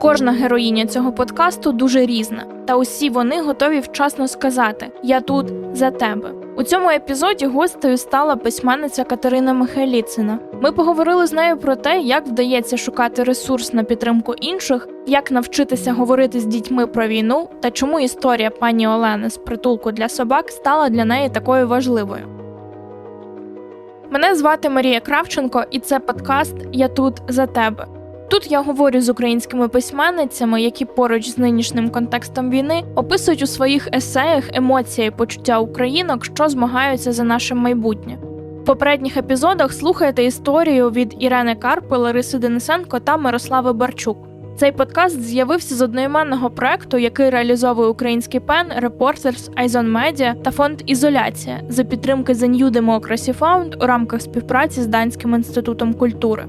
Кожна героїня цього подкасту дуже різна, та усі вони готові вчасно сказати: Я тут за тебе. У цьому епізоді гостею стала письменниця Катерина Михайліцина. Ми поговорили з нею про те, як вдається шукати ресурс на підтримку інших, як навчитися говорити з дітьми про війну та чому історія пані Олени з притулку для собак стала для неї такою важливою. Мене звати Марія Кравченко, і це подкаст Я тут за тебе. Тут я говорю з українськими письменницями, які поруч з нинішнім контекстом війни описують у своїх есеях емоції і почуття українок, що змагаються за наше майбутнє. В попередніх епізодах слухайте історію від Ірени Карпи, Лариси Денисенко та Мирослави Барчук. Цей подкаст з'явився з одноіменного проекту, який реалізовує український пен, Reporters, Айзон Media та фонд Ізоляція за підтримки The New Democracy Fund у рамках співпраці з Данським інститутом культури.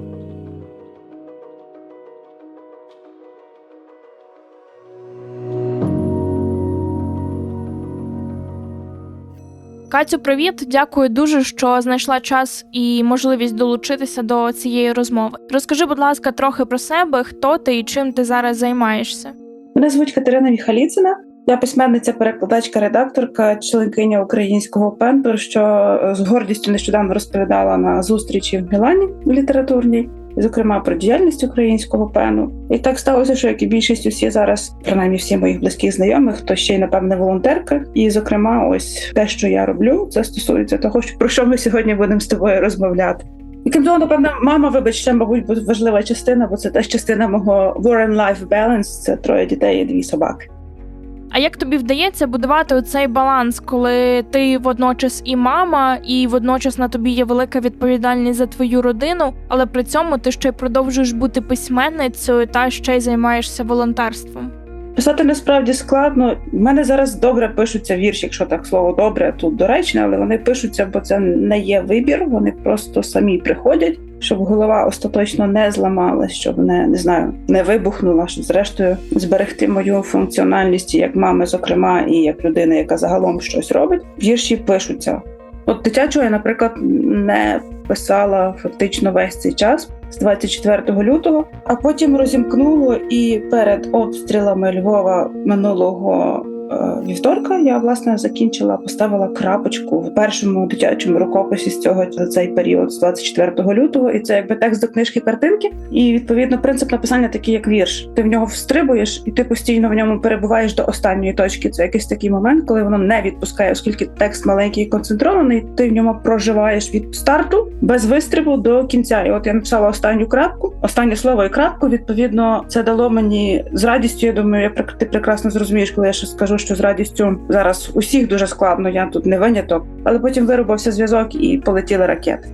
Катю, привіт! Дякую дуже, що знайшла час і можливість долучитися до цієї розмови. Розкажи, будь ласка, трохи про себе, хто ти і чим ти зараз займаєшся. Мене звуть Катерина Міхаліцина. Я письменниця, перекладачка, редакторка, членкиня українського пенту, що з гордістю нещодавно розповідала на зустрічі в Мілані літературній, зокрема про діяльність українського пену. І так сталося, що як і більшість усі зараз, принаймні всі моїх близьких знайомих, хто ще й напевне волонтерка. І, зокрема, ось те, що я роблю, це стосується того, що про що ми сьогодні будемо з тобою розмовляти. І крім того, напевно, мама, вибач, ще, мабуть, буде важлива частина, бо це теж частина мого War Life Balance, Це троє дітей і дві собаки. А як тобі вдається будувати оцей баланс, коли ти водночас і мама, і водночас на тобі є велика відповідальність за твою родину, але при цьому ти ще й продовжуєш бути письменницею та ще й займаєшся волонтерством? Писати насправді складно. У мене зараз добре пишуться вірші, якщо так слово добре, тут доречне, але вони пишуться, бо це не є вибір. Вони просто самі приходять, щоб голова остаточно не зламалась, щоб не не знаю, не вибухнула, щоб зрештою зберегти мою функціональність як мами, зокрема, і як людини, яка загалом щось робить. Вірші пишуться. От дитячого я, наприклад, не писала фактично весь цей час з 24 лютого, а потім розімкнуло і перед обстрілами Львова минулого. Вівторка я власне закінчила, поставила крапочку в першому дитячому рукописі з цього за цей період з 24 лютого, і це якби текст до книжки картинки. І відповідно принцип написання такий, як вірш. Ти в нього встрибуєш, і ти постійно в ньому перебуваєш до останньої точки. Це якийсь такий момент, коли воно не відпускає, оскільки текст маленький і концентрований. Ти в ньому проживаєш від старту без вистрибу до кінця. І от я написала останню крапку, останнє слово і крапку. Відповідно, це дало мені з радістю. Я думаю, я ти прекрасно зрозумієш, коли я ще скажу що з радістю зараз усіх дуже складно, я тут не виняток, але потім вирубався зв'язок і полетіли ракети.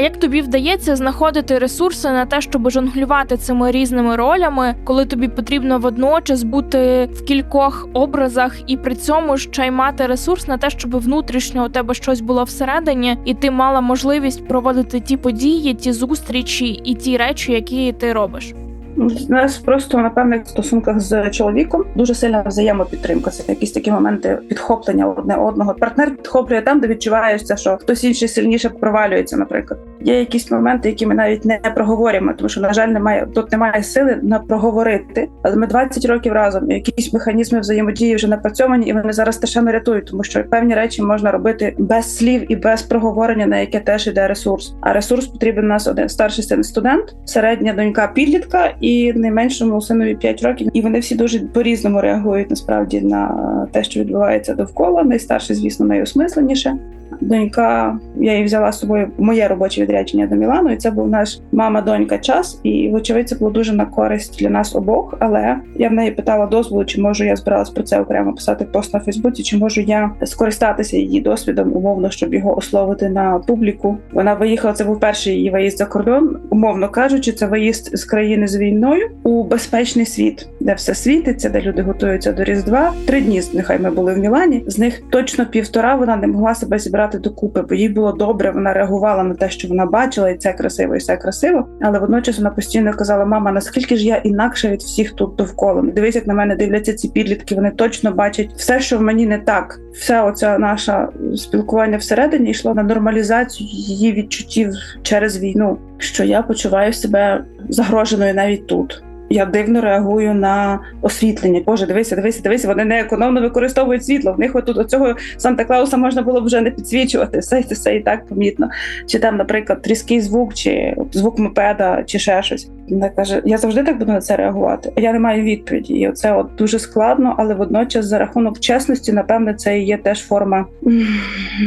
А як тобі вдається знаходити ресурси на те, щоб жонглювати цими різними ролями, коли тобі потрібно водночас бути в кількох образах і при цьому ще й мати ресурс на те, щоб внутрішньо у тебе щось було всередині, і ти мала можливість проводити ті події, ті зустрічі і ті речі, які ти робиш? У нас просто на певних стосунках з чоловіком дуже сильна взаємопідтримка. Це якісь такі моменти підхоплення одне одного. Партнер підхоплює там, де відчуваєшся, що хтось інший сильніше провалюється. Наприклад, є якісь моменти, які ми навіть не проговорюємо, тому що на жаль, немає тут немає сили на проговорити. Але ми 20 років разом. Якісь механізми взаємодії вже напрацьовані, і вони зараз страшенно рятують, тому що певні речі можна робити без слів і без проговорення, на яке теж іде ресурс. А ресурс потрібен у нас один старший син студент, середня донька підлітка і найменшому синові 5 років. І вони всі дуже по-різному реагують насправді на те, що відбувається довкола. Найстарший, звісно, найосмисленіше. Донька, я її взяла з собою моє робоче відрядження до Мілану, і це був наш мама-донька час. І вочевидь, це було дуже на користь для нас обох. Але я в неї питала дозволу, чи можу я збиралась про це окремо писати пост на Фейсбуці, чи можу я скористатися її досвідом, умовно, щоб його ословити на публіку. Вона виїхала. Це був перший її виїзд за кордон, умовно кажучи, це виїзд з країни з війною у безпечний світ, де все світиться, де люди готуються до різдва. Три дні нехай ми були в Мілані. З них точно півтора вона не могла себе зібрати зібрати докупи, бо їй було добре. Вона реагувала на те, що вона бачила, і це красиво, і це красиво. Але водночас вона постійно казала: Мама, наскільки ж я інакша від всіх тут довкола? Дивись, як на мене дивляться ці підлітки. Вони точно бачать все, що в мені не так. Все, оце наше спілкування всередині йшло на нормалізацію її відчуттів через війну. Що я почуваю себе загроженою навіть тут. Я дивно реагую на освітлення. Боже, дивися, дивися, дивися. Вони не економно використовують світло. В них отут оцього Санта Клауса можна було б вже не підсвічувати. Все це все і так помітно. Чи там, наприклад, тріский звук, чи звук мопеда, чи ще щось. Вона каже: я завжди так буду на це реагувати. Я не маю відповіді. І оце от дуже складно, але водночас за рахунок чесності, напевне, це і є теж форма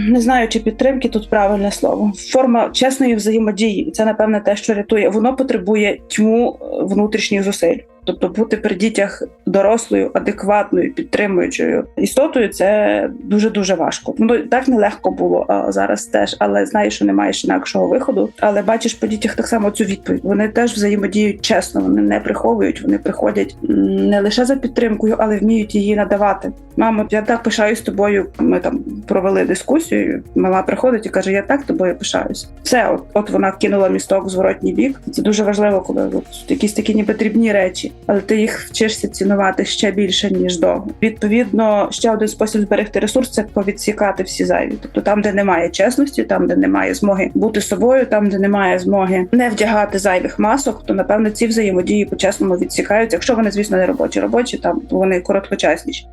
не знаю, чи підтримки тут правильне слово. Форма чесної взаємодії. Це, напевне, те, що рятує. Воно потребує тьму внутрішніх зусиль. Тобто бути при дітях дорослою, адекватною, підтримуючою істотою це дуже дуже важко. Воно так нелегко було а зараз теж, але знаєш, що не маєш інакшого виходу. Але бачиш по дітях так само цю відповідь. Вони теж взаємодіють чесно, вони не приховують, вони приходять не лише за підтримкою, але вміють її надавати. Мамо, я так пишаюсь тобою. Ми там провели дискусію. Мала приходить і каже: Я так тобою пишаюсь. Все, от, от вона кинула місток в зворотній бік. Це дуже важливо, коли от, якісь такі ніби дрібні речі але ти їх вчишся цінувати ще більше ніж до. Відповідно, ще один спосіб зберегти ресурс це повідсікати всі зайві. Тобто там, де немає чесності, там де немає змоги бути собою, там де немає змоги не вдягати зайвих масок, то напевно ці взаємодії по чесному відсікаються. Якщо вони, звісно, не робочі, робочі там вони короткочасніші.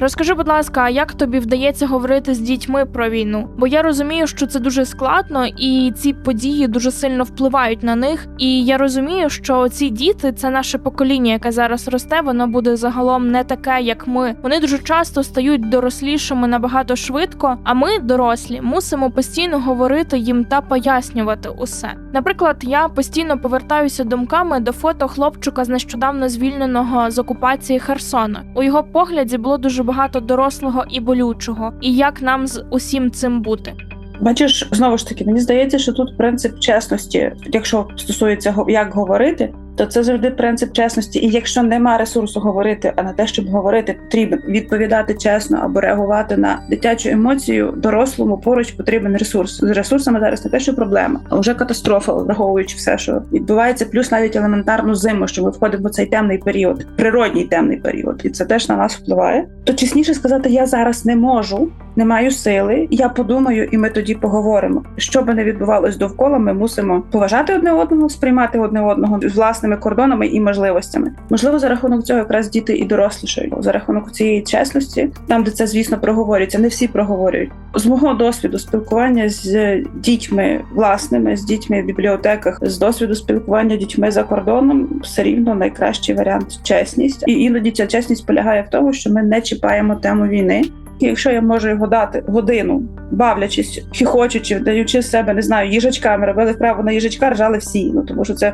Розкажи, будь ласка, як тобі вдається говорити з дітьми про війну? Бо я розумію, що це дуже складно, і ці події дуже сильно впливають на них. І я розумію, що ці діти це наше покоління, яке зараз росте. Воно буде загалом не таке, як ми. Вони дуже часто стають дорослішими набагато швидко. А ми, дорослі, мусимо постійно говорити їм та пояснювати усе. Наприклад, я постійно повертаюся думками до фото хлопчика з нещодавно звільненого з окупації Херсона. У його погляді було дуже багато дорослого і болючого, і як нам з усім цим бути. Бачиш, знову ж таки, мені здається, що тут принцип чесності, якщо стосується як говорити, то це завжди принцип чесності. І якщо нема ресурсу говорити, а на те, щоб говорити, потрібно відповідати чесно або реагувати на дитячу емоцію, дорослому поруч потрібен ресурс. З ресурсами зараз не те, що проблема, а вже катастрофа, враховуючи все, що відбувається, плюс навіть елементарну зиму, що ми входимо в цей темний період, природній темний період, і це теж на нас впливає. То чесніше сказати, я зараз не можу, не маю сили. Я подумаю, і ми тоді поговоримо. Що би не відбувалось довкола, ми мусимо поважати одне одного, сприймати одне одного з власними кордонами і можливостями. Можливо, за рахунок цього якраз діти і дорослішають за рахунок цієї чесності, там де це звісно проговорюється, не всі проговорюють. З мого досвіду спілкування з дітьми власними, з дітьми в бібліотеках, з досвіду спілкування дітьми за кордоном, все рівно найкращий варіант чесність. І іноді ця чесність полягає в тому, що ми не чіпаємо тему війни. І якщо я можу його дати годину, бавлячись, хіхочучи, даючи себе, не знаю, їжачками, робили вправо на їжачка, ржали всі. Ну тому що це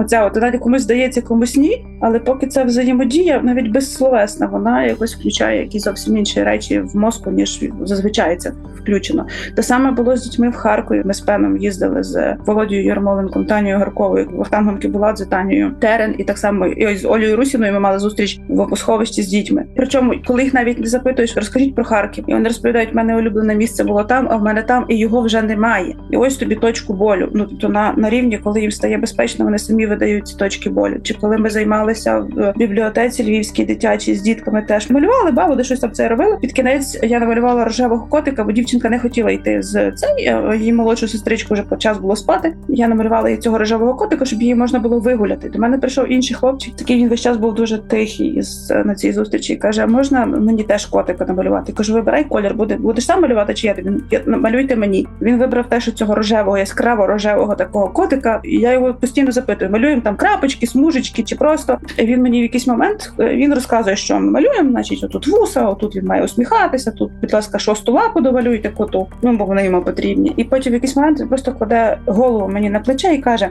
Оця от навіть комусь здається, комусь ні, але поки це взаємодія, навіть безсловесна, вона якось включає якісь зовсім інші речі в мозку, ніж зазвичай це включено. Те саме було з дітьми в Харкові. Ми з пеном їздили з Володією Ярмоленком, Танією Гарковою, Вахтангом Кібуладзе, Танією Терен, і так само і з Олею Русіною ми мали зустріч в опосховищі з дітьми. Причому, коли їх навіть не запитуєш, розкажіть про Харків, і вони розповідають, в мене улюблене місце було там, а в мене там, і його вже немає. І ось тобі точку болю. Ну тобто на, на рівні, коли їм стає безпечно, вони самі видають точки болю. Чи коли ми займалися в бібліотеці львівській дитячій з дітками, теж малювали бабу, де щось там це робила. Під кінець я намалювала рожевого котика, бо дівчинка не хотіла йти з цей. Її молодшу сестричку вже по час було спати. Я намалювала їй цього рожевого котика, щоб її можна було вигуляти. До мене прийшов інший хлопчик. Такий він весь час був дуже тихий з на цій зустрічі. Каже: можна мені теж котика намалювати? Кажу, вибирай колір, буде будеш сам малювати, чи я тобі малюйте мені. Він вибрав теж цього рожевого, яскраво рожевого такого котика. І я його постійно запитую: малюємо там крапочки, смужечки, чи просто він мені в якийсь момент він розказує, що ми малюємо. Значить, отут вуса, отут він має усміхатися. Тут, будь ласка, шосту лапу довалюйте коту. Ну бо вони йому потрібні. І потім в якийсь момент він просто кладе голову мені на плече і каже: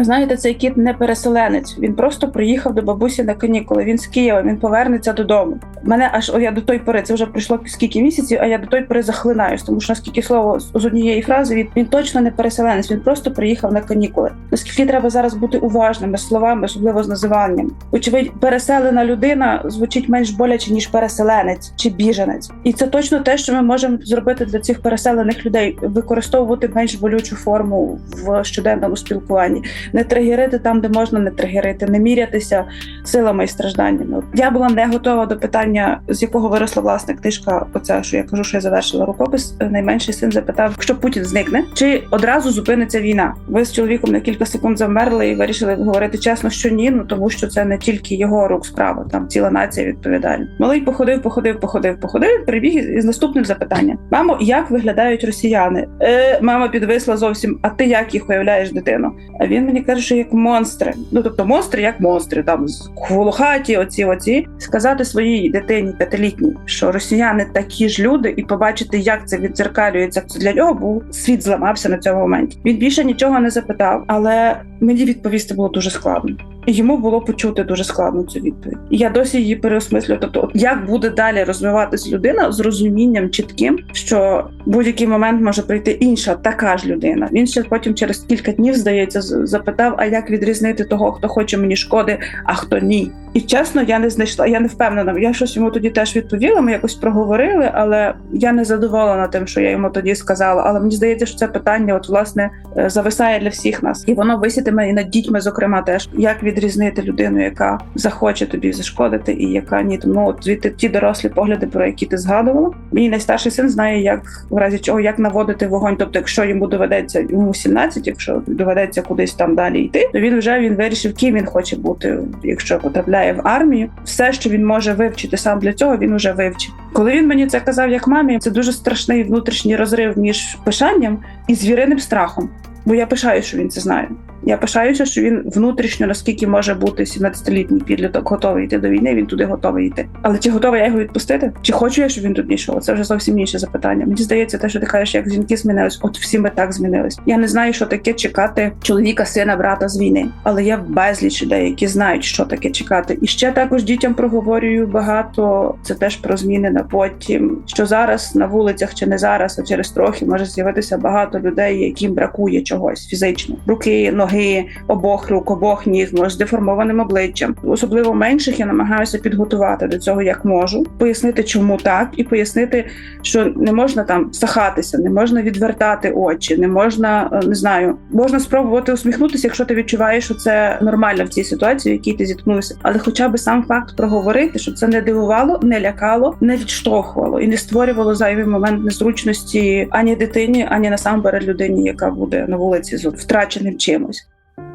Знаєте, цей кіт не переселенець. Він просто приїхав до бабусі на канікули. Він з Києва, він повернеться додому. Мене аж о, я до той пори, це вже пройшло скільки місяців, а я до той пори захлинаюсь, тому що наскільки слово з однієї фрази він, він точно не переселенець. Він просто приїхав на канікули. Наскільки треба зараз бути уважними словами, особливо з називанням. Очевидь, переселена людина звучить менш боляче ніж переселенець чи біженець, і це точно те, що ми можемо зробити для цих переселених людей, використовувати менш болючу форму в щоденному спілкуванні не тригерити там, де можна не тригерити, не мірятися силами і стражданнями. Я була не готова до питання, з якого виросла власне книжка. Оця що я кажу, що я завершила рукопис. Найменший син запитав, якщо Путін зникне, чи одразу зупиниться війна. Ви з чоловіком на кілька секунд замерли і вирішили говорити чесно, що ні. Ну тому що це не тільки його рук справа, там ціла нація відповідальна. Малий походив, походив, походив, походив. Прибіг із наступним запитанням: мамо, як виглядають росіяни? Е, мама підвисла зовсім. А ти як їх уявляєш дитину? А він мені каже, що як монстри. Ну тобто монстри, як монстри, там з волохаті, оці, оці. Сказати своїй дитині п'ятилітній, що росіяни такі ж люди, і побачити, як це відзеркалюється. Це для нього був світ зламався на цьому моменті. Він більше нічого не запитав, але мені відповісти було дуже складно. І Йому було почути дуже складно цю відповідь. І я досі її переосмислюю. Тобто, як буде далі розвиватись людина з розумінням чітким, що будь-який момент може прийти інша така ж людина. Він ще потім через кілька днів здається запитав: а як відрізнити того, хто хоче мені шкоди, а хто ні. І чесно, я не знайшла. Я не впевнена. Я щось йому тоді теж відповіла. Ми якось проговорили, але я не задоволена тим, що я йому тоді сказала. Але мені здається, що це питання, от власне, е, зависає для всіх нас, і воно висітиме і над дітьми, зокрема, теж як відрізнити людину, яка захоче тобі зашкодити, і яка ні. Тому звідти ті дорослі погляди, про які ти згадувала. Мій найстарший син знає, як в разі чого як наводити вогонь. Тобто, якщо йому доведеться йому 17, якщо доведеться кудись там далі йти, то він вже він вирішив, ким він хоче бути, якщо потрапляє в армію. Все, що він може вивчити сам для цього, він уже вивчив. Коли він мені це казав як мамі, це дуже страшний внутрішній розрив між пишанням і звіриним страхом. Бо я пишаю, що він це знає. Я пишаюся, що він внутрішньо, наскільки може бути 17-літній підліток, готовий йти до війни. Він туди готовий йти. Але чи готова я його відпустити? Чи хочу я, щоб він тут йшов? Це вже зовсім інше запитання. Мені здається, те, що ти кажеш, як жінки змінились, от всі ми так змінились. Я не знаю, що таке чекати чоловіка, сина, брата з війни, але є безліч людей, які знають, що таке чекати. І ще також дітям проговорюю багато. Це теж про зміни на потім. Що зараз на вулицях чи не зараз, а через трохи може з'явитися багато людей, яким бракує чогось фізично, руки, ноги, обох рук, обох ніг, може з деформованим обличчям. Особливо менших я намагаюся підготувати до цього як можу, пояснити, чому так, і пояснити, що не можна там сахатися, не можна відвертати очі, не можна е, не знаю, можна спробувати усміхнутися, якщо ти відчуваєш, що це нормально в цій ситуації, в якій ти зіткнувся. Але хоча б сам факт проговорити, щоб це не дивувало, не лякало, не відштовхувало і не створювало зайвий момент незручності ані дитині, ані насамперед людині, яка буде на вулиці з втраченим чимось.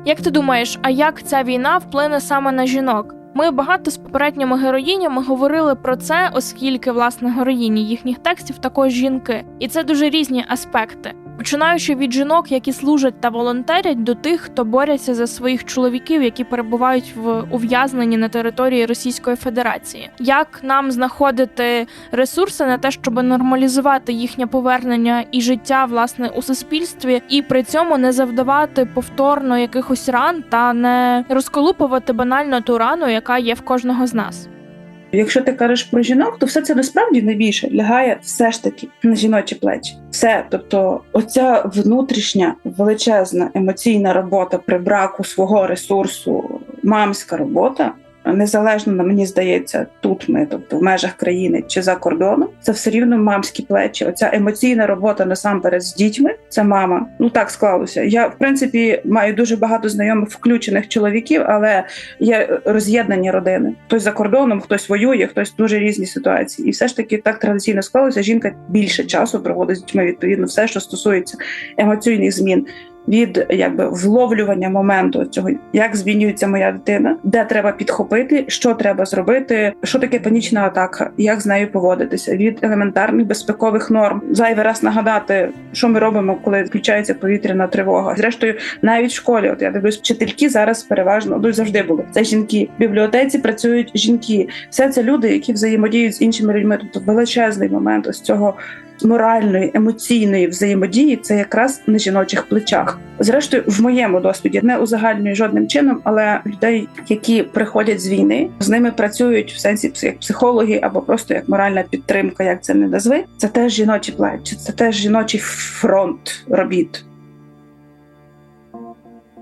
Як ти думаєш, а як ця війна вплине саме на жінок? Ми багато з попередніми героїнями говорили про це, оскільки власне героїні їхніх текстів також жінки, і це дуже різні аспекти. Починаючи від жінок, які служать та волонтерять, до тих, хто борються за своїх чоловіків, які перебувають в ув'язненні на території Російської Федерації. Як нам знаходити ресурси на те, щоб нормалізувати їхнє повернення і життя власне у суспільстві, і при цьому не завдавати повторно якихось ран та не розколупувати банально ту рану, яка є в кожного з нас. Якщо ти кажеш про жінок, то все це насправді найбільше лягає все ж таки на жіночі плечі. Все, тобто, оця внутрішня величезна емоційна робота при браку свого ресурсу, мамська робота. Незалежно на мені здається, тут ми, тобто в межах країни чи за кордоном, це все рівно мамські плечі. Оця емоційна робота насамперед з дітьми. Це мама. Ну так склалося. Я в принципі маю дуже багато знайомих включених чоловіків, але є роз'єднані родини. Хтось за кордоном, хтось воює, хтось дуже різні ситуації. І все ж таки так традиційно склалося. Жінка більше часу проводить з дітьми. Відповідно, все, що стосується емоційних змін. Від якби вловлювання моменту цього, як змінюється моя дитина, де треба підхопити, що треба зробити, що таке панічна атака, як з нею поводитися, від елементарних безпекових норм. Зайвий раз нагадати, що ми робимо, коли включається повітряна тривога. Зрештою, навіть в школі, от я дивлюсь, вчительки зараз переважно ну, завжди були. Це жінки. В бібліотеці працюють жінки. Все це люди, які взаємодіють з іншими людьми. Тобто величезний момент ось цього моральної, емоційної взаємодії це якраз на жіночих плечах. Зрештою, в моєму досвіді не узагальнюю жодним чином, але людей, які приходять з війни, з ними працюють в сенсі як психологи або просто як моральна підтримка, як це не назви. Це теж жіночі плечі, це теж жіночий фронт робіт.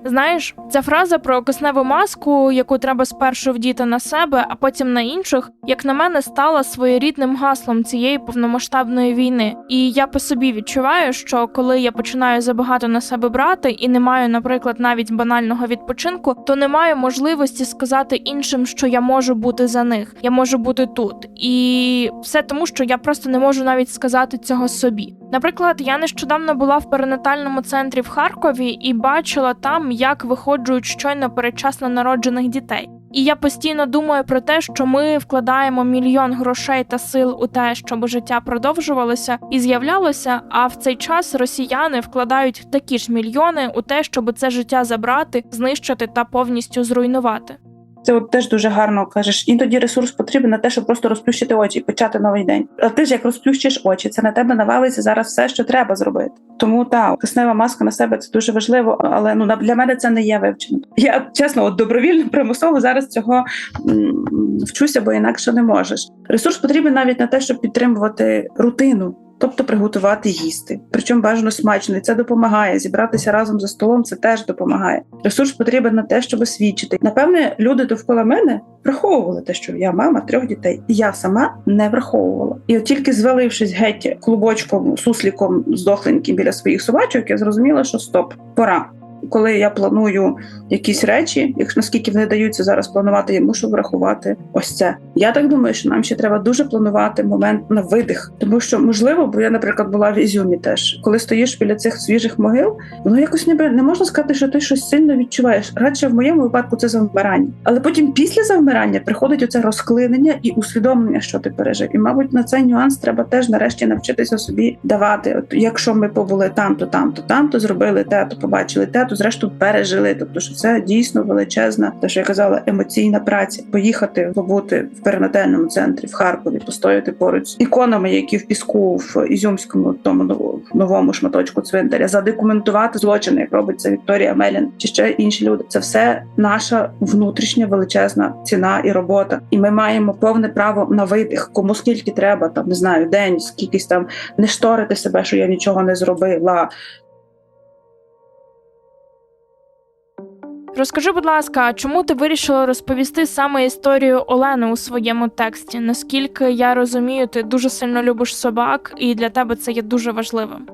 Знаєш, ця фраза про кисневу маску, яку треба спершу вдіти на себе, а потім на інших, як на мене, стала своєрідним гаслом цієї повномасштабної війни. І я по собі відчуваю, що коли я починаю забагато на себе брати і не маю, наприклад, навіть банального відпочинку, то не маю можливості сказати іншим, що я можу бути за них, я можу бути тут. І все тому, що я просто не можу навіть сказати цього собі. Наприклад, я нещодавно була в перинатальному центрі в Харкові і бачила там, як виходжують щойно передчасно народжених дітей. І я постійно думаю про те, що ми вкладаємо мільйон грошей та сил у те, щоб життя продовжувалося і з'являлося. А в цей час росіяни вкладають такі ж мільйони у те, щоб це життя забрати, знищити та повністю зруйнувати. Це от теж дуже гарно кажеш. Іноді ресурс потрібен на те, щоб просто розплющити очі і почати новий день. А ти ж як розплющиш очі, це на тебе навалиться зараз все, що треба зробити. Тому та киснева маска на себе це дуже важливо, але ну для мене це не є вивчено. Я чесно, от добровільно примусово зараз цього м, вчуся, бо інакше не можеш. Ресурс потрібен навіть на те, щоб підтримувати рутину. Тобто приготувати їсти, причому бажано смачно, і це допомагає. Зібратися разом за столом це теж допомагає. Ресурс потрібен на те, щоб свідчити. Напевне, люди довкола мене враховували те, що я мама трьох дітей. Я сама не враховувала. І от тільки звалившись геть клубочком, сусліком здохленьким біля своїх собачок, я зрозуміла, що стоп, пора. Коли я планую якісь речі, якщо наскільки вони даються зараз планувати, я мушу врахувати ось це. Я так думаю, що нам ще треба дуже планувати момент на видих, тому що можливо, бо я, наприклад, була в Ізюмі теж, коли стоїш біля цих свіжих могил, воно якось ніби не можна сказати, що ти щось сильно відчуваєш. Радше в моєму випадку це завмирання. Але потім після завмирання приходить оце розклинення і усвідомлення, що ти пережив. І, мабуть, на цей нюанс треба теж нарешті навчитися собі давати. От якщо ми побули там, то там, то там, то зробили те, то побачили те, то зрештою пережили. Тобто, що це дійсно величезна, те, що я казала, емоційна праця. Поїхати побути в перинатальному центрі в Харкові, постояти поруч з іконами, які в піску в Ізюмському тому ново- новому шматочку цвинтаря, задокументувати злочини, як робить це Вікторія Мелін чи ще інші люди. Це все наша внутрішня величезна ціна і робота. І ми маємо повне право на видих, кому скільки треба, там не знаю, день, скількись там не шторити себе, що я нічого не зробила. Розкажи, будь ласка, чому ти вирішила розповісти саме історію Олени у своєму тексті? Наскільки я розумію, ти дуже сильно любиш собак, і для тебе це є дуже важливим.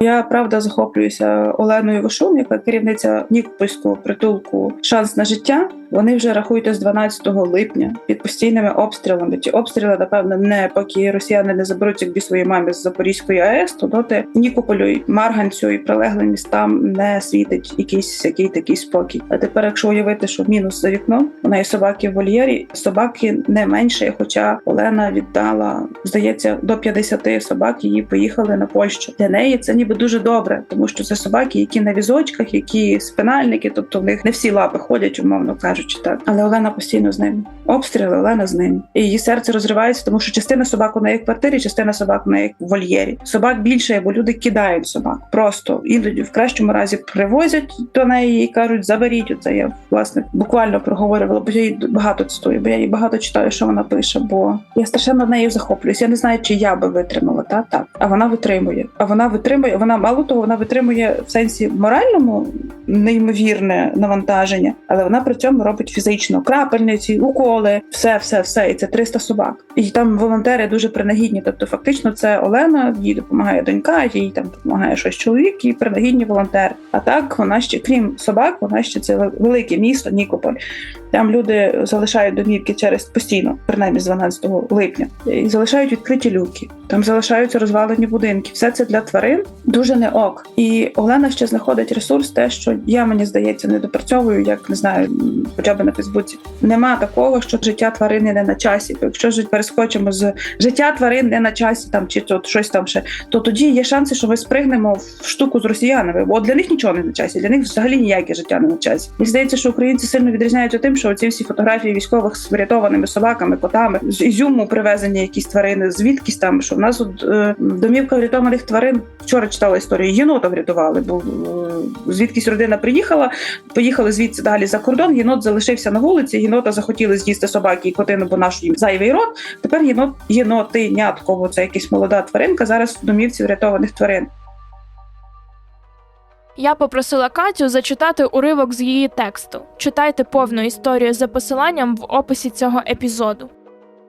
Я правда захоплююся Оленою Вишун, яка керівниця Нікопольського притулку Шанс на життя. Вони вже рахуйте з 12 липня під постійними обстрілами. Ті обстріли, напевно, не поки росіяни не заберуть якби своїй мамі з Запорізької АЕС, то доти Нікополю Марганцю і прилеглим містам не світить якийсь який такий спокій. А тепер, якщо уявити, що мінус за вікном, у неї собаки в вольєрі, собаки не менше, хоча Олена віддала, здається, до 50 собак її поїхали на Польщу. Для неї це ніби дуже добре, тому що це собаки, які на візочках, які спинальники, тобто в них не всі лапи ходять, умовно кажучи, так. Але Олена постійно з ними. Обстріли Олена з ними. І її серце розривається, тому що частина собак у неї в квартирі, частина собак у неї в вольєрі. Собак більше, бо люди кидають собак. Просто іноді в кращому разі привозять до неї і кажуть, заберіть оце. Я власне буквально проговорювала, бо я її багато цитую, бо я її багато читаю, що вона пише. Бо я страшенно нею захоплююсь. Я не знаю, чи я би витримала та так. А вона витримує. А вона витримує. Вона мало того, вона витримує в сенсі моральному неймовірне навантаження, але вона при цьому робить фізично крапельниці, уколи, все, все, все. І це 300 собак. І там волонтери дуже принагідні. Тобто, фактично, це Олена, їй допомагає донька, їй там допомагає щось чоловік, і принагідні волонтери. А так вона ще, крім собак, вона ще це велике місто, Нікополь. Там люди залишають домівки через постійно, принаймні з 12 липня, і залишають відкриті люки. Там залишаються розвалені будинки. Все це для тварин дуже не ок. І Олена ще знаходить ресурс, те, що я мені здається не допрацьовую, як не знаю, хоча б на Фейсбуці. Нема такого, що життя тварини не на часі. Якщо ж перескочимо з життя тварин не на часі, там чи то щось там ще, то тоді є шанси, що ми спригнемо в штуку з росіянами. Бо для них нічого не на часі, для них взагалі ніяке життя не на часі. Мені здається, що українці сильно відрізняються тим, що ці всі фотографії військових з врятованими собаками, котами з ізюму привезені якісь тварини, звідкись там, що в нас от, е, домівка врятованих тварин. Вчора читала історію. Єнота врятували, бо е, звідкись родина приїхала, поїхали звідси далі за кордон. Єнот залишився на вулиці. Єнота захотіли з'їсти собаки і котину, бо наш їм зайвий рот. Тепер єнот єнотинятко, бо це якась молода тваринка. Зараз в домівці врятованих тварин. Я попросила Катю зачитати уривок з її тексту. Читайте повну історію за посиланням в описі цього епізоду.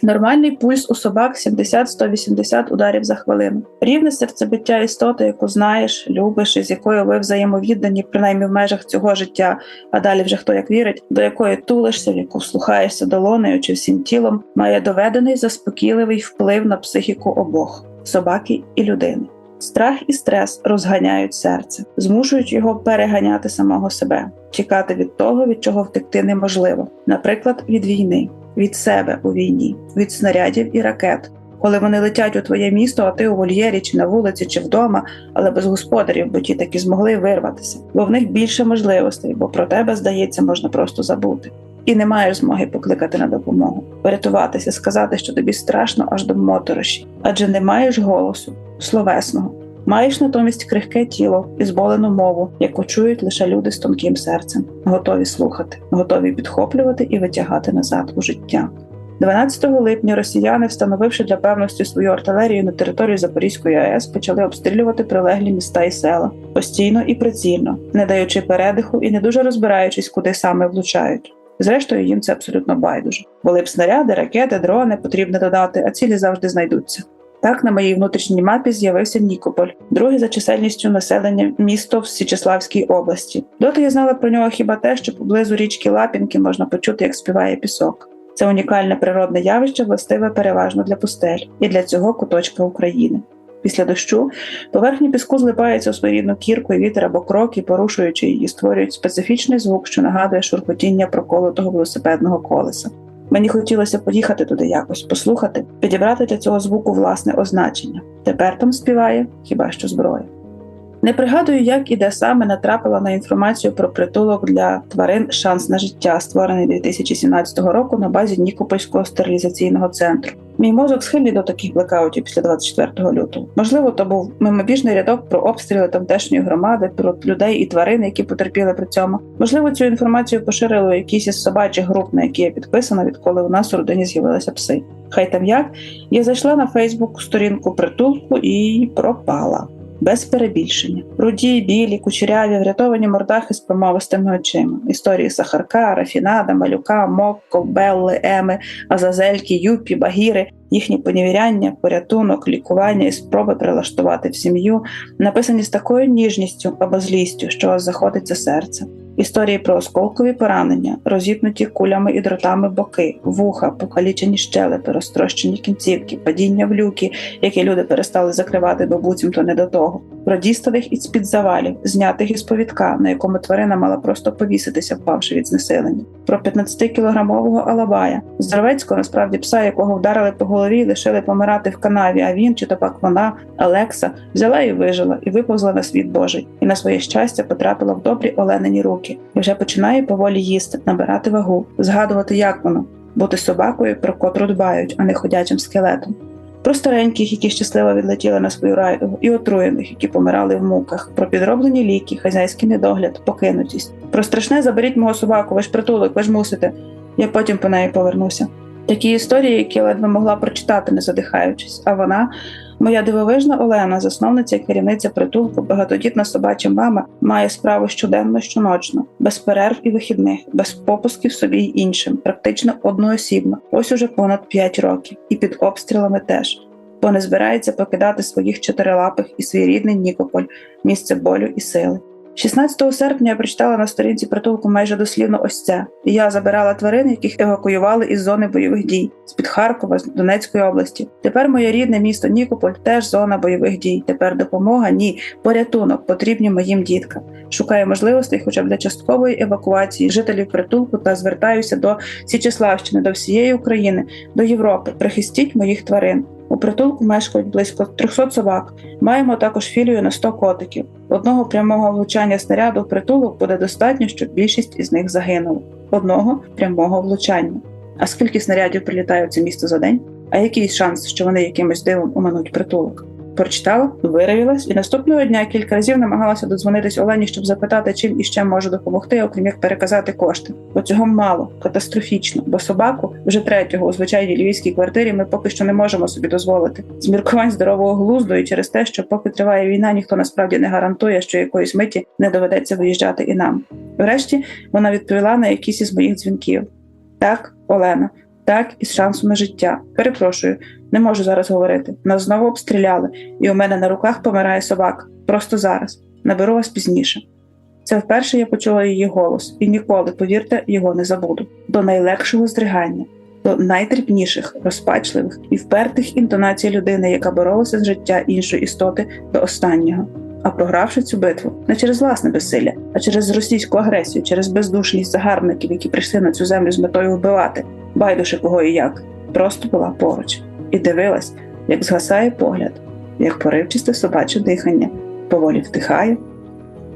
Нормальний пульс у собак 70-180 ударів за хвилину. Рівне серцебиття істоти, яку знаєш, любиш і з якою ви взаємовіддані, принаймні в межах цього життя, а далі вже хто як вірить, до якої тулишся, в яку вслухаєшся долонею чи всім тілом, має доведений заспокійливий вплив на психіку обох собаки і людини. Страх і стрес розганяють серце, змушують його переганяти самого себе, тікати від того, від чого втекти неможливо, наприклад, від війни, від себе у війні, від снарядів і ракет. Коли вони летять у твоє місто, а ти у вольєрі чи на вулиці, чи вдома, але без господарів, бо ті таки змогли вирватися, бо в них більше можливостей, бо про тебе, здається, можна просто забути. І не маєш змоги покликати на допомогу, порятуватися, сказати, що тобі страшно аж до мотороші, адже не маєш голосу, словесного. Маєш натомість крихке тіло і зболену мову, яку чують лише люди з тонким серцем, готові слухати, готові підхоплювати і витягати назад у життя. 12 липня росіяни, встановивши для певності свою артилерію на території Запорізької АЕС, почали обстрілювати прилеглі міста і села постійно і прицільно, не даючи передиху і не дуже розбираючись, куди саме влучають. Зрештою, їм це абсолютно байдуже. Були б снаряди, ракети, дрони потрібно додати, а цілі завжди знайдуться. Так на моїй внутрішній мапі з'явився Нікополь, друге за чисельністю населення місто в Січеславській області. Доти я знала про нього хіба те, що поблизу річки Лапінки можна почути, як співає пісок. Це унікальне природне явище, властиве переважно для пустель і для цього куточка України. Після дощу поверхні піску злипаються у своєрідну кірку і вітер або кроки, порушуючи її, створюють специфічний звук, що нагадує шурхотіння проколотого велосипедного колеса. Мені хотілося поїхати туди якось, послухати, підібрати для цього звуку власне означення. Тепер там співає хіба що зброя. Не пригадую, як і де саме натрапила на інформацію про притулок для тварин Шанс на життя, створений 2017 року на базі Нікопольського стерилізаційного центру. Мій мозок схильний до таких блекаутів після 24 лютого. Можливо, то був мимобіжний рядок про обстріли тамтешньої громади, про людей і тварин, які потерпіли при цьому. Можливо, цю інформацію поширили якісь із собачих груп, на які я підписана, відколи у нас у родині з'явилися пси. Хай там як я зайшла на Фейсбук сторінку притулку і пропала. Без перебільшення, руді, білі, кучеряві, врятовані мордахи з промовистими очима. Історії Сахарка, Рафінада, Малюка, Мокко, Белли, Еми, Азазельки, Юпі, Багіри, їхні поневіряння, порятунок, лікування і спроби прилаштувати в сім'ю, написані з такою ніжністю або злістю, що заходиться серце. Історії про осколкові поранення, розітнуті кулями і дротами боки, вуха, покалічені щелепи, розтрощені кінцівки, падіння в люки, які люди перестали закривати, бо буцімто не до того, про діставих із під завалів, знятих із повідка, на якому тварина мала просто повіситися, впавши від знесилення, про 15-кілограмового алабая, здоровецького насправді пса, якого вдарили по голові, лишили помирати в канаві. А він чи то пак вона, Алекса, взяла і вижила, і виповзла на світ Божий, і на своє щастя потрапила в добрі оленині руки, і вже починає поволі їсти, набирати вагу, згадувати, як воно бути собакою, про котру дбають, а не ходячим скелетом. Про стареньких, які щасливо відлетіли на свою райдугу, і отруєних, які помирали в муках, про підроблені ліки, хазяйський недогляд, покинутість, про страшне заберіть мого собаку, ви ж притулок, ви ж мусите. Я потім по неї повернуся. Такі історії, які ледве могла прочитати, не задихаючись. А вона, моя дивовижна Олена, засновниця і керівниця притулку, багатодітна собача мама, має справу щоденно, щоночно, без перерв і вихідних, без попусків собі й іншим, практично одноосібно. Ось уже понад 5 років, і під обстрілами теж. Бо не збирається покидати своїх чотирилапих і свій рідний Нікополь, місце болю і сили. 16 серпня я прочитала на сторінці притулку майже дослівно ось це. Я забирала тварин, яких евакуювали із зони бойових дій з під Харкова, з Донецької області. Тепер моє рідне місто Нікополь теж зона бойових дій. Тепер допомога, ні, порятунок потрібні моїм діткам. Шукаю можливостей, хоча б для часткової евакуації жителів притулку та звертаюся до Січеславщини, до всієї України, до Європи. Прихистіть моїх тварин. У притулку мешкають близько 300 собак. Маємо також філію на 100 котиків. Одного прямого влучання снаряду в притулок буде достатньо, щоб більшість із них загинули. одного прямого влучання. А скільки снарядів прилітає в це місто за день? А який шанс, що вони якимось дивом оминуть притулок? Прочитала, виявилась, і наступного дня кілька разів намагалася додзвонитись Олені, щоб запитати, чим іще може допомогти, окрім як переказати кошти. Бо цього мало, катастрофічно, бо собаку вже третього у звичайній львівській квартирі ми поки що не можемо собі дозволити. З міркувань здорового глузду і через те, що поки триває війна, ніхто насправді не гарантує, що якоїсь миті не доведеться виїжджати і нам. Врешті вона відповіла на якісь із моїх дзвінків. Так, Олена, так, із шансом на життя. Перепрошую, не можу зараз говорити. Нас знову обстріляли, і у мене на руках помирає собака. Просто зараз. Наберу вас пізніше. Це вперше я почула її голос, і ніколи, повірте, його не забуду. До найлегшого здригання, до найдрібніших, розпачливих і впертих інтонацій людини, яка боролася з життя іншої істоти до останнього. А програвши цю битву не через власне безсилля, а через російську агресію, через бездушність загарбників, які прийшли на цю землю з метою вбивати, байдуже кого і як, просто була поруч і дивилась, як згасає погляд, як поривчисте собаче дихання, поволі вдихає,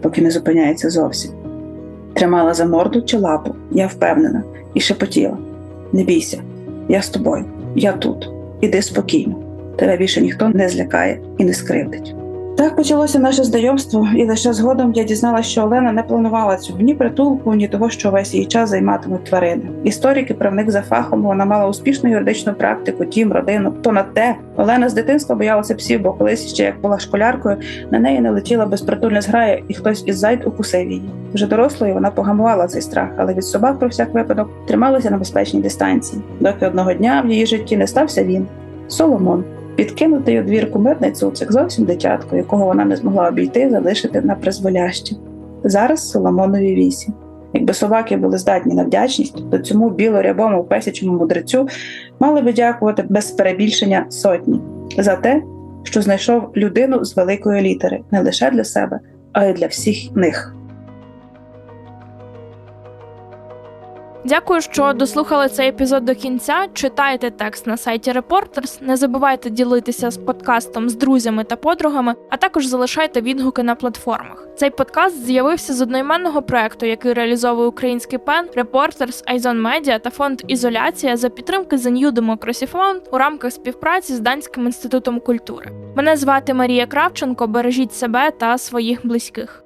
поки не зупиняється зовсім. Тримала за морду чи лапу, я впевнена, і шепотіла: Не бійся, я з тобою, я тут. Іди спокійно. Тебе більше ніхто не злякає і не скривдить. Так почалося наше знайомство, і лише згодом я дізналася, що Олена не планувала цього ні притулку, ні того, що весь її час займатимуть тварини. Історик і правник за фахом, вона мала успішну юридичну практику, дім, родину. То на те Олена з дитинства боялася псів, бо колись ще як була школяркою, на неї не летіла безпритульна зграя, і хтось із зайд укусив її. Вже дорослою вона погамувала цей страх, але від собак про всяк випадок трималася на безпечній дистанції. Доки одного дня в її житті не стався він Соломон. Підкинутий у двір кумирний цуцик, зовсім дитятко, якого вона не змогла обійти, залишити на призволяще. Зараз Соломонові вісім. Якби собаки були здатні на вдячність, то цьому білорябому песячому мудрецю мали би дякувати без перебільшення сотні за те, що знайшов людину з великої літери не лише для себе, а й для всіх них. Дякую, що дослухали цей епізод до кінця. Читайте текст на сайті Reporters, Не забувайте ділитися з подкастом з друзями та подругами, а також залишайте відгуки на платформах. Цей подкаст з'явився з одноіменного проекту, який реалізовує український пен Reporters, Айзон Media та фонд Ізоляція за підтримки The New Democracy Fund у рамках співпраці з Данським інститутом культури. Мене звати Марія Кравченко. Бережіть себе та своїх близьких.